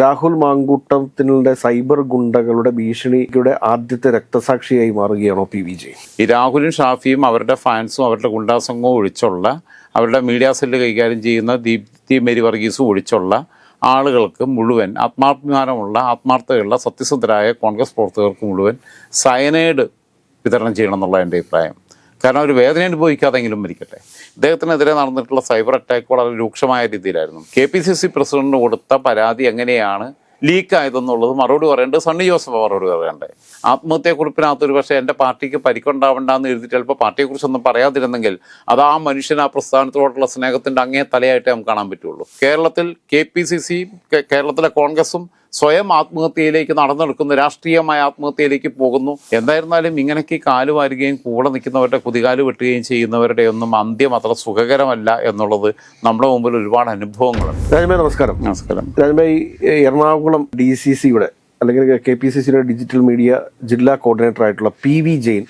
Rahul മാങ്കൂട്ടത്തിനുടെ cyber ഗുണ്ടകളുടെ ഭീഷണിയുടെ ആദ്യത്തെ രക്തസാക്ഷിയായി മാറുകയാണോ പി വി ജെ? ഈ രാഹുലും ഷാഫിയും അവരുടെ ഫാൻസും അവരുടെ ഗുണ്ടാസംഘവും ഒഴിച്ചുള്ള അവരുടെ മീഡിയ സെല്ല് കൈകാര്യം ചെയ്യുന്ന ദീപ്തി മേരി വർഗീസും ഒഴിച്ചുള്ള ആളുകൾക്ക് മുഴുവൻ ആത്മാഭിമാനമുള്ള ആത്മാർത്ഥതയുള്ള സത്യസന്ധരായ കോൺഗ്രസ് പ്രവർത്തകർക്ക് മുഴുവൻ സയനൈഡ് വിതരണം ചെയ്യണം എന്നുള്ള എന്റെ അഭിപ്രായം. കാരണം ഒരു വേദന അനുഭവിക്കാതെങ്കിലും മരിക്കട്ടെ. ഇദ്ദേഹത്തിനെതിരെ നടന്നിട്ടുള്ള സൈബർ അറ്റാക്ക് വളരെ രൂക്ഷമായ രീതിയിലായിരുന്നു. കെ പി സി സി പ്രസിഡന്റിന് കൊടുത്ത പരാതി എങ്ങനെയാണ് ലീക്ക് ആയതെന്നുള്ളത് മറുപടി പറയേണ്ടത് സണ്ണി ജോസഫ് മറുപടി പറയണ്ടേ. ആത്മഹത്യക്കുറിപ്പിനകത്ത് ഒരു പക്ഷേ എന്റെ പാർട്ടിക്ക് പരിക്കുണ്ടാവണ്ടെന്ന് എഴുതി ചിലപ്പോൾ പാർട്ടിയെക്കുറിച്ചൊന്നും പറയാതിരുന്നെങ്കിൽ അത് ആ മനുഷ്യൻ ആ പ്രസ്ഥാനത്തോടുള്ള സ്നേഹത്തിന്റെ അങ്ങേ തലയായിട്ടേ നമുക്ക് കാണാൻ പറ്റുള്ളൂ. കേരളത്തിൽ കെ പി സി കേരളത്തിലെ കോൺഗ്രസും സ്വയം ആത്മഹത്യയിലേക്ക് നടന്നെടുക്കുന്നു രാഷ്ട്രീയമായ ആത്മഹത്യയിലേക്ക് പോകുന്നു. എന്തായിരുന്നാലും ഇങ്ങനെയൊക്കെ കാൽ വാരുകയും കൂടെ നിൽക്കുന്നവരുടെ കുതികാൽ വെട്ടുകയും ചെയ്യുന്നവരുടെ ഒന്നും അന്ത്യം അത്ര സുഖകരമല്ല എന്നുള്ളത് നമ്മുടെ മുമ്പിൽ ഒരുപാട് അനുഭവങ്ങളുണ്ട്. രാജമേ നമസ്കാരം. നമസ്കാരം. രാജമേ എറണാകുളം ഡി സി സിയുടെ അല്ലെങ്കിൽ കെ പി സി സിയുടെ ഡിജിറ്റൽ മീഡിയ ജില്ലാ കോർഡിനേറ്റർ ആയിട്ടുള്ള പി വി ജെയിൻ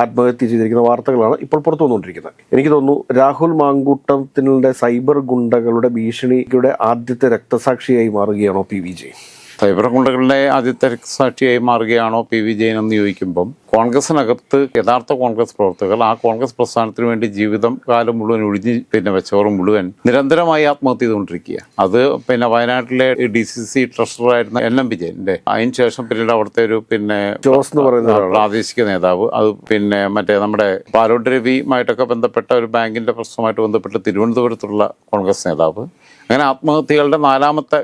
ആത്മഹത്യ ചെയ്തിരിക്കുന്ന വാർത്തകളാണ് ഇപ്പോൾ പുറത്തു വന്നുകൊണ്ടിരിക്കുന്നത്. എനിക്ക് തോന്നുന്നു രാഹുൽ മാങ്കൂട്ടത്തിനുള്ള സൈബർ ഗുണ്ടകളുടെ ഭീഷണിയുടെ ആദ്യത്തെ രക്തസാക്ഷിയായി മാറുകയാണോ പി വി ജെയിൻ? സൈബർ ഗുണ്ടകളുടെ ആദ്യത്തെ സാക്ഷിയായി മാറുകയാണോ പി വി ജയൻ എന്ന് ചോദിക്കുമ്പം കോൺഗ്രസിനകത്ത് യഥാർത്ഥ കോൺഗ്രസ് പ്രവർത്തകർ ആ കോൺഗ്രസ് പ്രസ്ഥാനത്തിന് വേണ്ടി ജീവിതം കാലം മുഴുവൻ ഒഴിഞ്ഞ് പിന്നെ വെച്ചവർ മുഴുവൻ നിരന്തരമായി ആത്മഹത്യ ചെയ്തുകൊണ്ടിരിക്കുക. അത് പിന്നെ വയനാട്ടിലെ ഡി സി സി ട്രഷററായിരുന്ന എൻ എം വിജയന്റെ അതിന് ശേഷം പിന്നീട് അവിടുത്തെ ഒരു പിന്നെ ജോസ് എന്ന് പറയുന്ന പ്രാദേശിക നേതാവ്. അത് പിന്നെ മറ്റേ നമ്മുടെ പാലോട്ട് രവിയുമായിട്ടൊക്കെ ബന്ധപ്പെട്ട ഒരു ബാങ്കിന്റെ പ്രശ്നമായിട്ട് ബന്ധപ്പെട്ട് തിരുവനന്തപുരത്തുള്ള കോൺഗ്രസ് നേതാവ്. അങ്ങനെ ആത്മഹത്യകളുടെ നാലാമത്തെ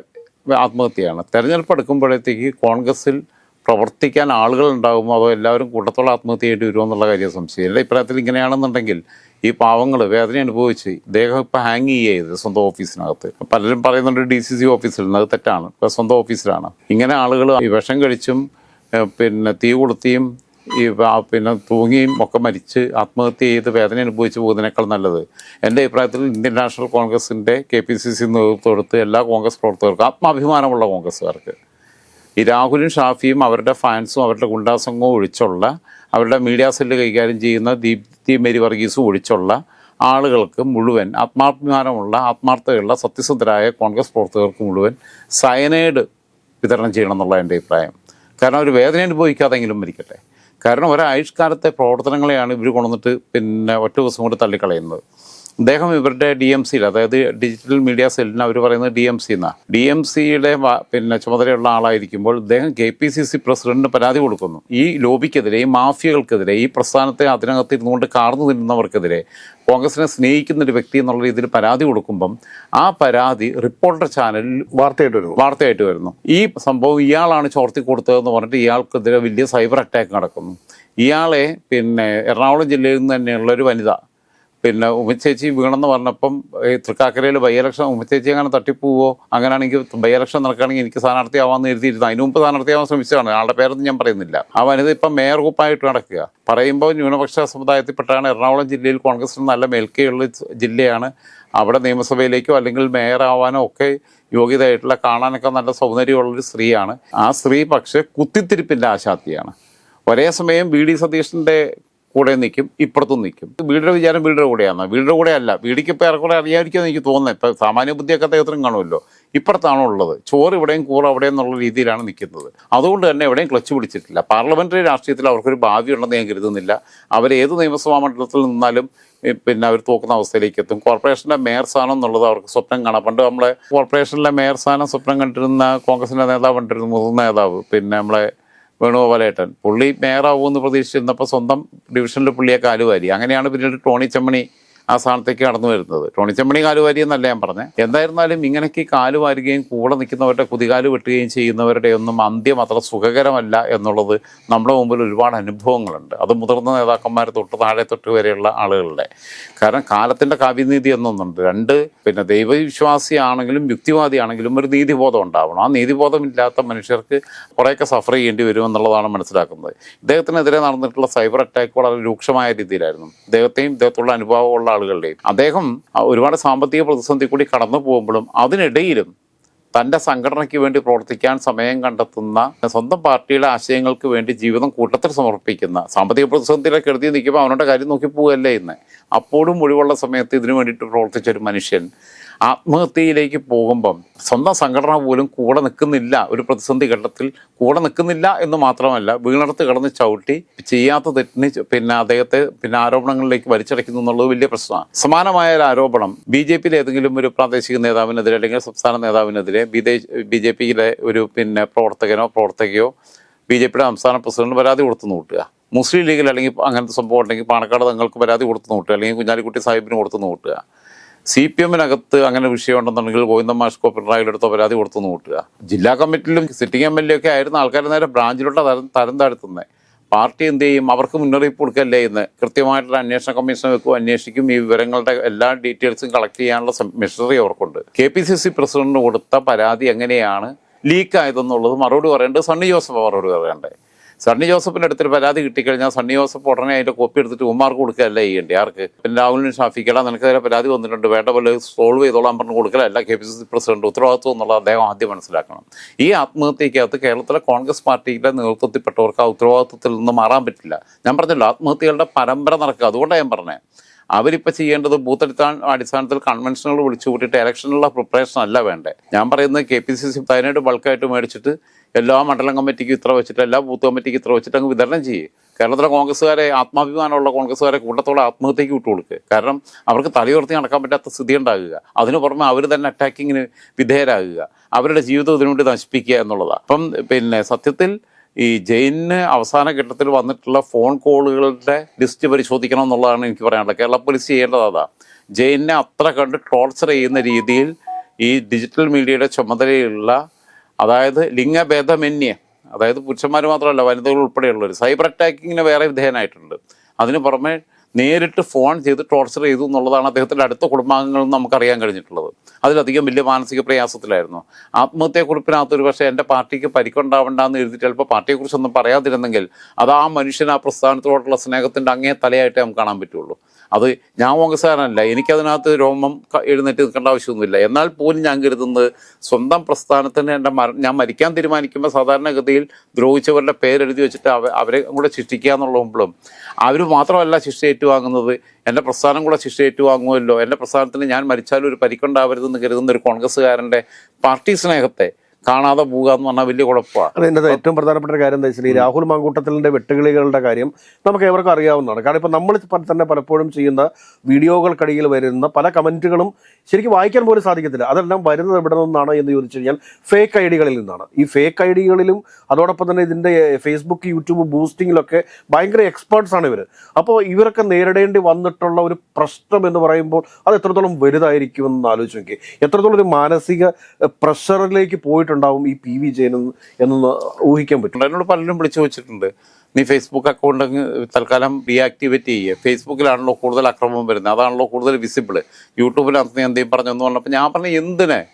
ആത്മഹത്യയാണ്. തെരഞ്ഞെടുപ്പ് എടുക്കുമ്പോഴത്തേക്ക് കോൺഗ്രസിൽ പ്രവർത്തിക്കാൻ ആളുകൾ ഉണ്ടാകുമോ അതോ എല്ലാവരും കൂട്ടത്തോളം ആത്മഹത്യ വരുമോ എന്നുള്ള കാര്യം സംശയം. എന്റെ അഭിപ്രായത്തിൽ ഇങ്ങനെയാണെന്നുണ്ടെങ്കിൽ ഈ പാവങ്ങൾ വേദന അനുഭവിച്ച് ഇദ്ദേഹം ഇപ്പോൾ ഹാങ് ചെയ്യരുത് സ്വന്തം ഓഫീസിനകത്ത്. പലരും പറയുന്നുണ്ട് ഡി സി സി ഓഫീസിൽ നിന്ന് അത് തെറ്റാണ്. ഇപ്പോൾ സ്വന്തം ഓഫീസിലാണ്. ഇങ്ങനെ ആളുകൾ വിഷം കഴിച്ചും പിന്നെ തീ കൊളുത്തിയും ഈ പിന്നെ തൂങ്ങിയും ഒക്കെ മരിച്ച് ആത്മഹത്യ ചെയ്ത് വേദന അനുഭവിച്ച് പോകുന്നതിനേക്കാൾ നല്ലത്. എന്റെ അഭിപ്രായത്തിൽ ഇന്ത്യൻ നാഷണൽ കോൺഗ്രസിന്റെ കെ പി സി സി നേതൃത്വം എല്ലാ കോൺഗ്രസ് പ്രവർത്തകർക്കും ആത്മാഭിമാനമുള്ള കോൺഗ്രസ്സുകാർക്ക്. ഈ രാഹുലും ഷാഫിയും അവരുടെ ഫാൻസും അവരുടെ ഗുണ്ടാസംഘവും ഒഴിച്ചുള്ള അവരുടെ മീഡിയ സെല്ല് കൈകാര്യം ചെയ്യുന്ന ദീപ്തി മേരി വർഗീസും ഒഴിച്ചുള്ള ആളുകൾക്ക് മുഴുവൻ ആത്മാഭിമാനമുള്ള ആത്മാർത്ഥതയുള്ള സത്യസന്ധരായ കോൺഗ്രസ് പ്രവർത്തകർക്ക് മുഴുവൻ സയനൈഡ് വിതരണം ചെയ്യണം എന്നുള്ള എന്റെ അഭിപ്രായം. കാരണം അവർ വേദന അനുഭവിക്കാതെങ്കിലും മരിക്കട്ടെ. കാരണം ഒരായുഷ്കാലത്തെ പ്രവർത്തനങ്ങളെയാണ് ഇവർ കൊണ്ടുവന്നിട്ട് പിന്നെ ഒറ്റ ദിവസം കൊണ്ട് തള്ളിക്കളയുന്നത്. അദ്ദേഹം ഇവരുടെ ഡി എം സിയിൽ അതായത് ഡിജിറ്റൽ മീഡിയ സെല്ലിന് അവർ പറയുന്നത് ഡി എം സി എന്നാണ് ഡി എം സിയുടെ പിന്നെ ചുമതലയുള്ള ആളായിരിക്കുമ്പോൾ അദ്ദേഹം കെ പി സി സി പ്രസിഡന്റിന് പരാതി കൊടുക്കുന്നു. ഈ ലോബിക്കെതിരെ ഈ മാഫിയകൾക്കെതിരെ ഈ പ്രസ്ഥാനത്തെ അതിനകത്ത് ഇരുന്നുകൊണ്ട് കാർന്നു നിന്നവർക്കെതിരെ കോൺഗ്രസിനെ സ്നേഹിക്കുന്ന ഒരു വ്യക്തി എന്നുള്ള രീതിയിൽ പരാതി കൊടുക്കുമ്പം ആ പരാതി റിപ്പോർട്ടർ ചാനലിൽ വാർത്തയായിട്ട് വരുന്നു. വാർത്തയായിട്ട് വരുന്നു. ഈ സംഭവം ഇയാളാണ് ചോർത്തി കൊടുത്തതെന്ന് പറഞ്ഞിട്ട് ഇയാൾക്കെതിരെ വലിയ സൈബർ അറ്റാക്ക് നടക്കുന്നു. ഇയാളെ പിന്നെ എറണാകുളം ജില്ലയിൽ നിന്ന് തന്നെയുള്ള ഒരു വനിത പിന്നെ ഉമ്മച്ചേച്ചി വീണെന്ന് പറഞ്ഞപ്പം ഈ തൃക്കാക്കരയിൽ ബൈ ഉമ്മച്ചേച്ചി അങ്ങനെ തട്ടിപ്പോവോ? അങ്ങനെയാണെങ്കിൽ ബൈ നടക്കുകയാണെങ്കിൽ എനിക്ക് സ്ഥാനാർത്ഥിയാവാന്ന് എഴുതിയിരുന്നു. അതിനു മുമ്പ് സ്ഥാനാർത്ഥിയാവാൻ ശ്രമിച്ചതാണ്. ആളുടെ പേരൊന്നും ഞാൻ പറയുന്നില്ല. ആ വനിത ഇപ്പം മേയർ ഗ്രൂപ്പായിട്ട് നടക്കുക. പറയുമ്പോൾ ന്യൂനപക്ഷ സമുദായത്തിൽപ്പെട്ടാണ് എറണാകുളം ജില്ലയിൽ കോൺഗ്രസിന് നല്ല മേൽക്കയുള്ള ജില്ലയാണ്. അവിടെ നിയമസഭയിലേക്കോ അല്ലെങ്കിൽ മേയർ ആവാനോ ഒക്കെ യോഗ്യതയായിട്ടുള്ള കാണാനൊക്കെ നല്ല സൗന്ദര്യമുള്ളൊരു സ്ത്രീയാണ്. ആ സ്ത്രീ പക്ഷേ കുത്തിത്തിരിപ്പിന്റെ ആശാത്തിയാണ്. ഒരേ സമയം ബി ഡി സതീഷിന്റെ കൂടെ നിൽക്കും ഇപ്പുറത്തും നിൽക്കും വീടിന്റെ വിചാരം വീടിന്റെ കൂടെയാണ് വീടിന്റെ കൂടെ അല്ല വീടിക്ക് ഇപ്പോൾ ഏറെക്കുറെ അറിയാതിരിക്കുമെന്ന് എനിക്ക് തോന്നുന്നത് ഇപ്പം സാമാന്യ ബുദ്ധിയൊക്കെ അദ്ദേഹത്തിനും കാണുമല്ലോ. ഇപ്പുറത്താണോ ഉള്ളത്. ചോറ് ഇവിടെയും കൂറ അവിടെയും എന്നുള്ള രീതിയിലാണ് നിൽക്കുന്നത് അതുകൊണ്ട് തന്നെ എവിടെയും ക്ലച്ച് പിടിച്ചിട്ടില്ല. പാർലമെന്ററി രാഷ്ട്രീയത്തിൽ അവർക്കൊരു ഭാവി ഉണ്ടെന്ന് ഞാൻ കരുതുന്നില്ല. അവർ ഏത് നിയമസഭാ മണ്ഡലത്തിൽ നിന്നാലും പിന്നെ അവർ തോക്കുന്ന അവസ്ഥയിലേക്ക് എത്തും. കോർപ്പറേഷന്റെ മേയർ സ്ഥാനം എന്നുള്ളത് അവർക്ക് സ്വപ്നം കാണാം. പണ്ട് നമ്മളെ കോർപ്പറേഷനിലെ മേയർ സ്ഥാനം സ്വപ്നം കണ്ടിരുന്ന കോൺഗ്രസിന്റെ നേതാവ് കണ്ടിരുന്ന മുതിർന്ന നേതാവ്. പിന്നെ നമ്മളെ വേണുഗോപാലേട്ടൻ പുള്ളി മേയറാവുമെന്ന് പ്രതീക്ഷിച്ചിരുന്നപ്പോൾ സ്വന്തം ഡിവിഷനിൽ പുള്ളിയെ കാലുവാരി. അങ്ങനെയാണ് പിന്നീട് ടോണി ചെമ്മണി ആ സ്ഥാനത്തേക്ക് കടന്നു വരുന്നത്. ടോണിച്ചമ്മണി കാലുവാരി എന്നല്ല ഞാൻ പറഞ്ഞത് എന്തായിരുന്നാലും ഇങ്ങനെയൊക്കെ കാലുവാരുകയും കൂടെ നിൽക്കുന്നവരുടെ കുതികാൽ വെട്ടുകയും ചെയ്യുന്നവരുടെ ഒന്നും അന്ത്യം അത്ര സുഖകരമല്ല എന്നുള്ളത് നമ്മുടെ മുമ്പിൽ ഒരുപാട് അനുഭവങ്ങളുണ്ട്. അത് മുതിർന്ന നേതാക്കന്മാർ തൊട്ട് താഴെ തൊട്ട് വരെയുള്ള ആളുകളുടെ. കാരണം കാലത്തിന്റെ കാവ്യനീതി എന്നൊന്നുണ്ട്. രണ്ട് പിന്നെ ദൈവവിശ്വാസിയാണെങ്കിലും യുക്തിവാദിയാണെങ്കിലും ഒരു നീതിബോധം ഉണ്ടാവണം. ആ നീതിബോധം ഇല്ലാത്ത മനുഷ്യർക്ക് കുറേയൊക്കെ സഫർ ചെയ്യേണ്ടി വരുമെന്നുള്ളതാണ് മനസ്സിലാക്കുന്നത്. ഇദ്ദേഹത്തിനെതിരെ നടന്നിട്ടുള്ള സൈബർ അറ്റാക്ക് വളരെ രൂക്ഷമായ രീതിയിലായിരുന്നു. ഇദ്ദേഹത്തെയും ഇദ്ദേഹത്തുള്ള അനുഭവമുള്ള ആളുകളുടെയും. അദ്ദേഹം ഒരുപാട് സാമ്പത്തിക പ്രതിസന്ധി കൂടി കടന്നു പോകുമ്പോഴും അതിനിടയിലും തന്റെ സംഘടനയ്ക്ക് വേണ്ടി പ്രവർത്തിക്കാൻ സമയം കണ്ടെത്തുന്ന സ്വന്തം പാർട്ടിയുടെ ആശയങ്ങൾക്ക് വേണ്ടി ജീവിതം കൂട്ടത്തിൽ സമർപ്പിക്കുന്ന സാമ്പത്തിക പ്രതിസന്ധിയിലൊക്കെ എഴുതി നിൽക്കുമ്പോൾ അവനോട് കാര്യം നോക്കി പോവുകയല്ലേ ഇന്ന്. അപ്പോഴും ഒഴിവുള്ള സമയത്ത് ഇതിനു വേണ്ടിയിട്ട് പ്രവർത്തിച്ച ഒരു മനുഷ്യൻ ആത്മഹത്യയിലേക്ക് പോകുമ്പം സ്വന്തം സംഘടന പോലും കൂടെ നിൽക്കുന്നില്ല. ഒരു പ്രതിസന്ധി ഘട്ടത്തിൽ കൂടെ നിൽക്കുന്നില്ല എന്ന് മാത്രമല്ല വീണടത്ത് കിടന്ന് ചവിട്ടി ചെയ്യാത്ത തെറ്റിന് പിന്നെ അദ്ദേഹത്തെ പിന്നെ ആരോപണങ്ങളിലേക്ക് വലിച്ചടയ്ക്കുന്നു എന്നുള്ളത് വലിയ പ്രശ്നമാണ്. സമാനമായ ഒരു ആരോപണം ബി ജെ പിയിലെ ഏതെങ്കിലും ഒരു പ്രാദേശിക നേതാവിനെതിരെ അല്ലെങ്കിൽ സംസ്ഥാന നേതാവിനെതിരെ ബി ജെ പിയിലെ ഒരു പിന്നെ പ്രവർത്തകനോ പ്രവർത്തകയോ ബി ജെ പിയുടെ സംസ്ഥാന പ്രസിഡന്റ് പരാതി കൊടുത്തു നോട്ടുക മുസ്ലിം ലീഗിൽ അല്ലെങ്കിൽ അങ്ങനത്തെ സംഭവം ഉണ്ടെങ്കിൽ പാണക്കാട് തങ്ങൾക്ക് പരാതി കൊടുത്തു നോട്ടുക അല്ലെങ്കിൽ കുഞ്ഞാലിക്കുട്ടി സാഹിബിന് കൊടുത്തു നോട്ടുക സി പി എമ്മിനകത്ത് അങ്ങനെ വിഷയം ഉണ്ടെന്നുണ്ടെങ്കിൽ ഗോവിന്ദ മാഷ്കോ പിണറായിലെടുത്തോ പരാതി കൊടുത്തു നോട്ടുക ജില്ലാ കമ്മിറ്റിയിലും സിറ്റിംഗ് എം എൽ എ ഒക്കെ ആയിരുന്ന ആൾക്കാർ നേരെ ബ്രാഞ്ചിലോട്ട് തരം തരം താഴ്ത്തുന്നത് പാർട്ടി എന്ത് ചെയ്യും? അവർക്ക് മുന്നറിയിപ്പ് കൊടുക്കല്ലേ ഇന്ന് കൃത്യമായിട്ടുള്ള അന്വേഷണ കമ്മീഷൻ വെക്കും അന്വേഷിക്കും. ഈ വിവരങ്ങളുടെ എല്ലാ ഡീറ്റെയിൽസും കളക്ട് ചെയ്യാനുള്ള മെഷീനറി അവർക്കുണ്ട്. കെ പി സി സി പ്രസിഡന്റിന് കൊടുത്ത പരാതി എങ്ങനെയാണ്? ലീക്ക് ആയതെന്നുള്ളത് മറുപടി പറയേണ്ടത് സണ്ണി ജോസഫ് മറുപടി പറയണ്ടേ. സണ്ണി ജോസഫിന്റെ അടുത്തൊരു പരാതി കിട്ടിക്കഴിഞ്ഞാൽ സണ്ണി ജോസഫ് ഉടനെ അതിന്റെ കോപ്പി എടുത്തിട്ട് ഉമ്മാർക്ക് കൊടുക്കുകയല്ല ചെയ്യേണ്ടി? ആർക്ക്? പിന്നെ രാഹുലിനും ഷാഫിക്കട നിനക്കെതിരെ പരാതി വന്നിട്ടുണ്ട്. വേണ്ട പോലെ സോൾവ് ചെയ്തോളാൻ പറഞ്ഞു കൊടുക്കലല്ല K P C C president ഉത്തരവാദിത്വം എന്നുള്ള അദ്ദേഹം ആദ്യം മനസ്സിലാക്കണം. ഈ ആത്മഹത്യക്കകത്ത് കേരളത്തിലെ കോൺഗ്രസ് പാർട്ടിയുടെ നേതൃത്വത്തിൽപ്പെട്ടവർക്ക് ആ ഉത്തരവാദിത്വത്തിൽ നിന്ന് മാറാൻ പറ്റില്ല. ഞാൻ പറഞ്ഞല്ലോ ആത്മഹത്യകളുടെ പരമ്പര നടക്കുക. അതുകൊണ്ടാണ് ഞാൻ പറഞ്ഞത് അവരിപ്പോൾ ചെയ്യേണ്ടത് ബൂത്തടിത്താൻ അടിസ്ഥാന അടിസ്ഥാനത്തിൽ കൺവെൻഷനുകൾ വിളിച്ചു കൂട്ടിയിട്ട് ഇലക്ഷനുള്ള പ്രിപ്പറേഷൻ അല്ല വേണ്ടേ. ഞാൻ പറയുന്നത് കെ പി സി സി പതിനെട്ട് ബൾക്കായിട്ട് മേടിച്ചിട്ട് എല്ലാ മണ്ഡലം കമ്മിറ്റിക്ക് ഇത്ര വെച്ചിട്ട് എല്ലാ ബൂത്ത് കമ്മിറ്റിക്ക് ഇത്ര വെച്ചിട്ട് അങ്ങ് വിതരണം ചെയ്യും. കേരളത്തിലെ കോൺഗ്രസ്സുകാരെ ആത്മാഭിമാനമുള്ള കോൺഗ്രസ്സുകാരെ കൂട്ടത്തോടെ ആത്മഹത്യക്ക് വിട്ടു കൊടുക്കുക കാരണം അവർക്ക് തലയുയർത്തി നടക്കാൻ പറ്റാത്ത സ്ഥിതി ഉണ്ടാകുക. അതിന് പുറമെ അവർ തന്നെ അറ്റാക്കിങ്ങിന് വിധേയരാകുക. അവരുടെ ജീവിതം ഇതിനുവേണ്ടി നശിപ്പിക്കുക എന്നുള്ളതാണ് അപ്പം പിന്നെ സത്യത്തിൽ ഈ ജയിലിന് അവസാന ഘട്ടത്തിൽ വന്നിട്ടുള്ള ഫോൺ കോളുകളുടെ ലിസ്റ്റ് പരിശോധിക്കണം എന്നുള്ളതാണ് എനിക്ക് പറയാനുള്ളത്. കേരള പോലീസ് ചെയ്യേണ്ടത് അതാ. ജയിലിനെ അത്ര കണ്ട് ടോർച്ചർ ചെയ്യുന്ന രീതിയിൽ ഈ ഡിജിറ്റൽ മീഡിയയുടെ ചുമതലയുള്ള അതായത് ലിംഗഭേദമന്യേ. അതായത് പുരുഷന്മാർ മാത്രമല്ല വനിതകൾ ഉൾപ്പെടെയുള്ളവർ സൈബർ അറ്റാക്കിങ്ങിന് വേറെ വിധേയനായിട്ടുണ്ട്. അതിന് പുറമെ നേരിട്ട് ഫോൺ ചെയ്ത് ടോർച്ചർ ചെയ്തു എന്നുള്ളതാണ് അദ്ദേഹത്തിന്റെ അടുത്ത കുടുംബാംഗങ്ങളിൽ നിന്ന് നമുക്കറിയാൻ കഴിഞ്ഞിട്ടുള്ളത്. അതിലധികം വലിയ മാനസിക പ്രയാസത്തിലായിരുന്നു. ആത്മഹത്യക്കുറിപ്പിനകത്ത് ഒരു പക്ഷേ എന്റെ പാർട്ടിക്ക് പരിക്കുണ്ടാവണ്ടെന്ന് എഴുതി ചിലപ്പോൾ പാർട്ടിയെക്കുറിച്ചൊന്നും പറയാതിരുന്നെങ്കിൽ അത് ആ മനുഷ്യൻ ആ പ്രസ്ഥാനത്തോടുള്ള സ്നേഹത്തിന്റെ അങ്ങേ തലയായിട്ടേ നമുക്ക് കാണാൻ പറ്റുള്ളൂ. അത് ഞാൻ കോൺഗ്രസ്സുകാരനല്ല എനിക്കതിനകത്ത് രോമം എഴുന്നേറ്റ് നിൽക്കേണ്ട ആവശ്യമൊന്നുമില്ല. എന്നാൽ പോലും ഞാൻ കരുതുന്നത് സ്വന്തം പ്രസ്ഥാനത്തിന് എന്റെ ഞാൻ മരിക്കാൻ തീരുമാനിക്കുമ്പോൾ സാധാരണഗതിയിൽ ദ്രോഹിച്ചവരുടെ പേരെഴുതി വെച്ചിട്ട് അവ അവരെ കൂടെ ശിക്ഷിക്കുക എന്നുള്ളപ്പോഴും അവർ മാത്രമല്ല ശിക്ഷ ഏറ്റുവാങ്ങുന്നത് എന്റെ പ്രസ്ഥാനം കൂടെ ശിക്ഷ ഏറ്റുവാങ്ങുമല്ലോ എന്റെ പ്രസ്ഥാനത്തിന് ഞാൻ മരിച്ചാലും ഒരു പരിക്കുണ്ടാവരുതെന്ന് കരുതുന്ന ഒരു കോൺഗ്രസ്സുകാരന്റെ പാർട്ടി സ്നേഹത്തെ കാണാതെ പോകുക എന്ന് പറഞ്ഞാൽ വലിയ കുഴപ്പമാണ് അതെ എന്റെ ഏറ്റവും പ്രധാനപ്പെട്ട ഒരു കാര്യം എന്താ വെച്ചാൽ ഈ രാഹുൽ മാങ്കൂട്ടത്തിലിന്റെ വെട്ടുകിളികളുടെ കാര്യം നമുക്ക് ഏവർക്കും അറിയാവുന്നതാണ്. കാരണം ഇപ്പം നമ്മൾ തന്നെ പലപ്പോഴും ചെയ്യുന്ന വീഡിയോകൾക്കിടയിൽ വരുന്ന പല കമന്റുകളും ശരിക്കും വായിക്കാൻ പോലും സാധിക്കത്തില്ല. അതെല്ലാം വരുന്നത് എവിടെ നിന്നാണ് എന്ന് ചോദിച്ചു കഴിഞ്ഞാൽ ഫേക്ക് ഐ ഡികളിൽ നിന്നാണ്. ഈ ഫേക്ക് ഐ ഡികളിലും അതോടൊപ്പം തന്നെ ഇതിന്റെ ഫേസ്ബുക്ക് യൂട്യൂബ് ബൂസ്റ്റിങ്ങിലൊക്കെ ഭയങ്കര എക്സ്പേർട്സ് ആണ് ഇവർ അപ്പോൾ ഇവരൊക്കെ നേരിടേണ്ടി വന്നിട്ടുള്ള ഒരു പ്രശ്നം എന്ന് പറയുമ്പോൾ അത് എത്രത്തോളം വലുതായിരിക്കുമെന്ന് ആലോചിച്ച് നോക്കി എത്രത്തോളം ഒരു മാനസിക പ്രഷറിലേക്ക് പോയിട്ടുണ്ടാവും ഈ പി വി ജയൻ എന്ന് ഊഹിക്കാൻ പറ്റും? എന്നോട് പലരും വിളിച്ചു വെച്ചിട്ടുണ്ട് നീ ഫേസ്ബുക്ക് അക്കൗണ്ട് തൽക്കാലം ഡീആക്ടിവേറ്റ് ചെയ്യുക ഫേസ്ബുക്കിലാണല്ലോ കൂടുതൽ അക്രമം വരുന്നത്. അതാണല്ലോ കൂടുതൽ വിസിബിൾ യൂട്യൂബിനകത്ത് നീ എന്തെങ്കിലും പറഞ്ഞെന്ന് പറഞ്ഞപ്പോൾ ഞാൻ പറഞ്ഞു എന്തിനെ?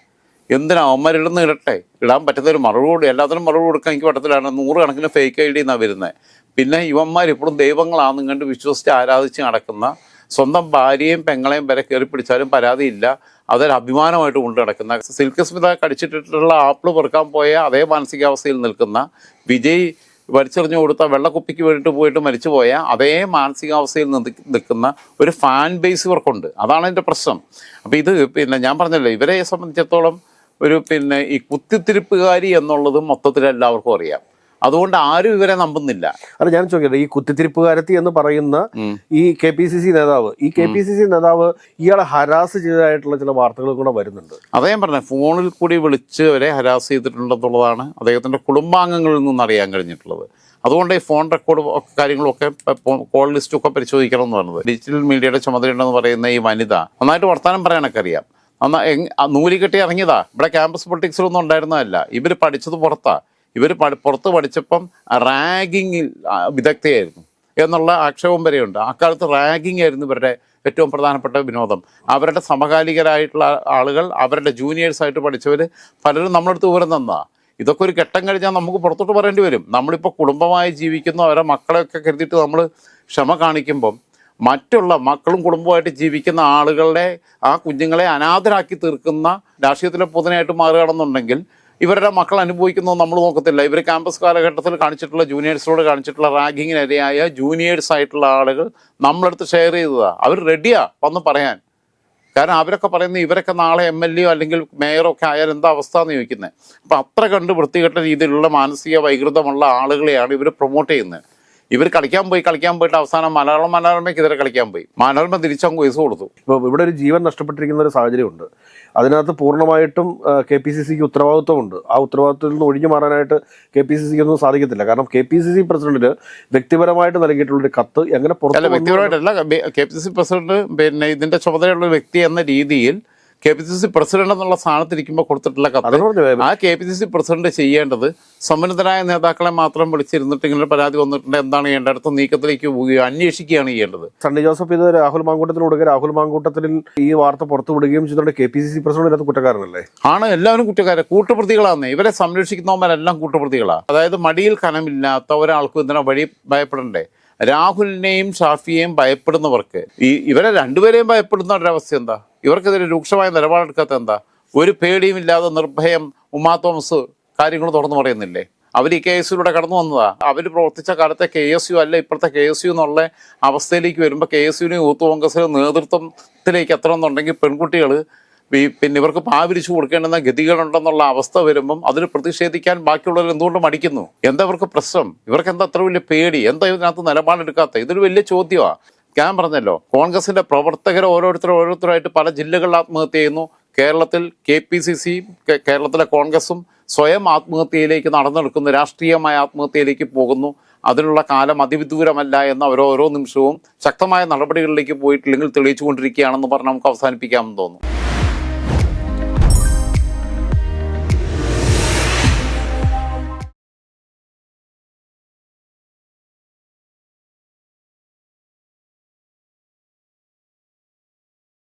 എന്തിനാ? അവന്മാരിടുന്ന് ഇടട്ടെ. ഇടാൻ പറ്റുന്നൊരു മറുപടി കൊടു- എല്ലാത്തിനും മറുപടി കൊടുക്കാൻ എനിക്ക് പറ്റത്തിലാണ് നൂറുകണക്കിന് ഫേക്ക് ഐ ഡി എന്നാണ് വരുന്നത് പിന്നെ ഇവന്മാർ ഇപ്പോഴും ദൈവങ്ങളാണെന്നും കണ്ട് വിശ്വസിച്ച് ആരാധിച്ച് നടക്കുന്ന സ്വന്തം ഭാര്യയും പെങ്ങളെയും വരെ കയറി പിടിച്ചാലും പരാതിയില്ല. അതൊരു അഭിമാനമായിട്ട് കൊണ്ടു നടക്കുന്ന. സിൽക്ക് സ്മിത കടിച്ചിട്ടിട്ടുള്ള ആപ്പിൾ പെറുക്കാൻ പോയ അതേ മാനസികാവസ്ഥയിൽ നിൽക്കുന്ന വിജയ് വലിച്ചെറിഞ്ഞു കൊടുത്ത വെള്ളക്കുപ്പിക്ക് വേണ്ടിയിട്ട് പോയിട്ട് മരിച്ചുപോയ അതേ മാനസികാവസ്ഥയിൽ നിൽക്കുന്ന ഒരു ഫാൻ ബേസ് ഇവർക്കുണ്ട്. അതാണ് എന്റെ പ്രശ്നം. അപ്പോൾ ഇത് പിന്നെ ഞാൻ പറഞ്ഞല്ലോ ഇവരെ സംബന്ധിച്ചിടത്തോളം ഒരു പിന്നെ ഈ കുത്തിത്തിരിപ്പുകാരി എന്നുള്ളത് മൊത്തത്തിൽ എല്ലാവർക്കും അറിയാം. അതുകൊണ്ട് ആരും ഇവരെ നമ്പുന്നില്ല. അല്ല ഞാൻ ചോദിക്കട്ടെ ഈ കുത്തിത്തിരിപ്പുകാരത്തി എന്ന് പറയുന്ന ഈ കെ പി സി സി നേതാവ് ഈ കെ പി സി സി നേതാവ് ഇയാളെ ഹരാസ് ചെയ്തതായിട്ടുള്ള ചില വാർത്തകൾ കൂടെ വരുന്നുണ്ട്. അതേ ഞാൻ പറഞ്ഞത് ഫോണിൽ കൂടി വിളിച്ച് അവരെ ഹരാസ് ചെയ്തിട്ടുണ്ടെന്നുള്ളതാണ് അദ്ദേഹത്തിന്റെ കുടുംബാംഗങ്ങളിൽ നിന്ന് അറിയാൻ കഴിഞ്ഞിട്ടുള്ളത്. അതുകൊണ്ട് ഈ ഫോൺ റെക്കോർഡ് കാര്യങ്ങളൊക്കെ കോൾ ലിസ്റ്റ് ഒക്കെ പരിശോധിക്കണം എന്ന് പറഞ്ഞത്. ഡിജിറ്റൽ മീഡിയയുടെ ചുമതലയുണ്ടെന്ന് പറയുന്ന ഈ വനിത നന്നായിട്ട് വർത്തമാനം പറയാനൊക്കെ അറിയാം. നന്നാ നൂലി കെട്ടി ഇറങ്ങിയതാ. ഇവിടെ ക്യാമ്പസ് പൊളിറ്റിക്സിലൊന്നും ഉണ്ടായിരുന്നതല്ല. ഇവർ പഠിച്ചത് പുറത്താ. ഇവർ പുറത്ത് പഠിച്ചപ്പം റാഗിങ്ങിൽ വിദഗ്ധയായിരുന്നു. എന്നുള്ള ആക്ഷേപം വരെയുണ്ട്. അക്കാലത്ത് റാഗിങ് ആയിരുന്നു ഇവരുടെ ഏറ്റവും പ്രധാനപ്പെട്ട വിനോദം. അവരുടെ സമകാലികരായിട്ടുള്ള ആളുകൾ അവരുടെ ജൂനിയേഴ്സായിട്ട് പഠിച്ചവർ പലരും നമ്മളടുത്ത് വിവരം തന്നതാണ് ഇതൊക്കെ ഒരു ഘട്ടം കഴിഞ്ഞാൽ നമുക്ക് പുറത്തോട്ട് പറയേണ്ടി വരും. നമ്മളിപ്പോൾ കുടുംബമായി ജീവിക്കുന്ന അവരെ മക്കളെയൊക്കെ കരുതിയിട്ട് നമ്മൾ ക്ഷമ കാണിക്കുമ്പം മറ്റുള്ള മക്കളും കുടുംബമായിട്ട് ജീവിക്കുന്ന ആളുകളുടെ ആ കുഞ്ഞുങ്ങളെ അനാഥരാക്കി തീർക്കുന്ന രാഷ്ട്രീയത്തിലെ പൊതുനായിട്ട് മാറുകയാണെന്നുണ്ടെങ്കിൽ ഇവരുടെ മക്കൾ അനുഭവിക്കുന്നത് നമ്മൾ നോക്കത്തില്ല. ഇവർ ക്യാമ്പസ് കാലഘട്ടത്തിൽ കാണിച്ചിട്ടുള്ള ജൂനിയേഴ്സിനോട് കാണിച്ചിട്ടുള്ള റാഗിങ്ങിനിരയായ ജൂനിയേഴ്സ് ആയിട്ടുള്ള ആളുകൾ നമ്മളടുത്ത് ഷെയർ ചെയ്തതാണ് അവർ റെഡിയാ വന്ന് പറയാൻ. കാരണം അവരൊക്കെ പറയുന്നത് ഇവരൊക്കെ നാളെ എം എൽ എയോ അല്ലെങ്കിൽ മേയറോ ഒക്കെ ആയാൽ എന്താ അവസ്ഥ എന്ന് ചോദിക്കുന്നത് അപ്പം അത്ര കണ്ട് വൃത്തികെട്ട രീതിയിലുള്ള മാനസിക വൈകൃതമുള്ള ആളുകളെയാണ് ഇവർ പ്രൊമോട്ട് ചെയ്യുന്നത് ഇവർ കളിക്കാൻ പോയി കളിക്കാൻ പോയിട്ട് അവസാനം മലയാളം മനോരമയ്ക്കെതിരെ കളിക്കാൻ പോയി. മനോരമ തിരിച്ചങ്ങ് വയസ്സ് കൊടുത്തു. ഇപ്പോൾ ഇവിടെ ഒരു ജീവൻ നഷ്ടപ്പെട്ടിരിക്കുന്ന ഒരു സാഹചര്യമുണ്ട്. അതിനകത്ത് പൂർണമായിട്ടും കെ പി സി സിക്ക് ഉത്തരവാദിത്വമുണ്ട്. ആ ഉത്തരവാദിത്വത്തിൽ നിന്ന് ഒഴിഞ്ഞു മാറാനായിട്ട് കെ പി സി സിക്ക് ഒന്നും സാധിക്കത്തില്ല. കാരണം കെ പി സി സി പ്രസിഡന്റിന് വ്യക്തിപരമായിട്ട് നൽകിയിട്ടുള്ള ഒരു കത്ത് എങ്ങനെ വ്യക്തിപരമായിട്ടല്ല K P C C president പിന്നെ ഇതിന്റെ ചുമതലയുള്ള വ്യക്തി എന്ന രീതിയിൽ K P C C president എന്നുള്ള സ്ഥാനത്തിരിക്കുമ്പോൾ കൊടുത്തിട്ടുള്ള കത്ത്. ആ K P C C president ചെയ്യേണ്ടത് സമ്മന്നതരായ നേതാക്കളെ മാത്രം വിളിച്ചിരുന്നിട്ട് ഇങ്ങനെ പരാതി വന്നിട്ടുണ്ട് എന്താണ് ചെയ്യേണ്ടത്? അടുത്ത നീക്കത്തിലേക്ക് പോവുകയോ അന്വേഷിക്കുകയാണ് ചെയ്യേണ്ടത്. സണ്ണി ജോസഫ് ഇത് രാഹുൽ മാങ്കൂട്ടത്തിന് കൊടുക്കുക രാഹുൽ മാങ്കൂട്ടത്തിൽ ഈ വാർത്ത പുറത്തു വിടുകയും ചെയ്തുകൊണ്ട് K P C C president ഇതിനകത്ത് കുറ്റക്കാരനല്ലേ? ആണ്. എല്ലാവരും കുറ്റക്കാരെ. കൂട്ടുപ്രതികളാണ് ഇവരെ സംരക്ഷിക്കുന്നവന്മാരെല്ലാം കൂട്ടുപ്രതികളാണ് അതായത് മടിയിൽ കനമില്ലാത്ത ഒരാൾക്കും ഇതിനെ വഴി ഭയപ്പെടണ്ടേ? രാഹുലിനെയും ഷാഫിയെയും ഭയപ്പെടുന്നവർക്ക് ഈ ഇവരെ രണ്ടുപേരെയും ഭയപ്പെടുന്ന ഒരവസ്ഥ എന്താ? ഇവർക്കെതിരെ രൂക്ഷമായ നിലപാടെടുക്കാത്ത എന്താ? ഒരു പേടിയും ഇല്ലാതെ നിർഭയം ഉമാ തോമസ് കാര്യങ്ങൾ തുറന്നു പറയുന്നില്ലേ? അവർ ഈ കെ എസ് യുയിലൂടെ കടന്നു വന്നതാ. അവർ പ്രവർത്തിച്ച കാലത്തെ കെ എസ് യു അല്ല ഇപ്പോഴത്തെ കെ എസ് യു എന്നുള്ള അവസ്ഥയിലേക്ക് വരുമ്പോൾ കെ എസ് യുവിനും യൂത്ത് കോൺഗ്രസിനും നേതൃത്വത്തിലേക്ക് എത്തണമെന്നുണ്ടെങ്കിൽ പെൺകുട്ടികൾ പിന്നെ ഇവർക്ക് പാവിരിച്ചു കൊടുക്കേണ്ടുന്ന ഗതികളുണ്ടെന്നുള്ള അവസ്ഥ വരുമ്പം അതിന് പ്രതിഷേധിക്കാൻ ബാക്കിയുള്ളവർ എന്തുകൊണ്ട് മടിക്കുന്നു? എന്താ ഇവർക്ക് പ്രശ്നം? ഇവർക്ക് എന്താ അത്ര വലിയ പേടി? എന്താ ഇതിനകത്ത് നിലപാടെടുക്കാത്ത? ഇതൊരു വലിയ ചോദ്യമാണ് ഞാൻ പറഞ്ഞല്ലോ കോൺഗ്രസിന്റെ പ്രവർത്തകർ ഓരോരുത്തർ ഓരോരുത്തരായിട്ട് പല ജില്ലകളിൽ ആത്മഹത്യ ചെയ്യുന്നു. കേരളത്തിൽ കെ പി സി സിയും കേരളത്തിലെ കോൺഗ്രസും സ്വയം ആത്മഹത്യയിലേക്ക് നടന്നെടുക്കുന്നു രാഷ്ട്രീയമായ ആത്മഹത്യയിലേക്ക് പോകുന്നു. അതിനുള്ള കാലം അതിവിദൂരമല്ല എന്ന് ഓരോ നിമിഷവും ശക്തമായ നടപടികളിലേക്ക് പോയിട്ടില്ലെങ്കിൽ തെളിയിച്ചുകൊണ്ടിരിക്കുകയാണെന്ന് പറഞ്ഞ് നമുക്ക് അവസാനിപ്പിക്കാമെന്ന് തോന്നുന്നു.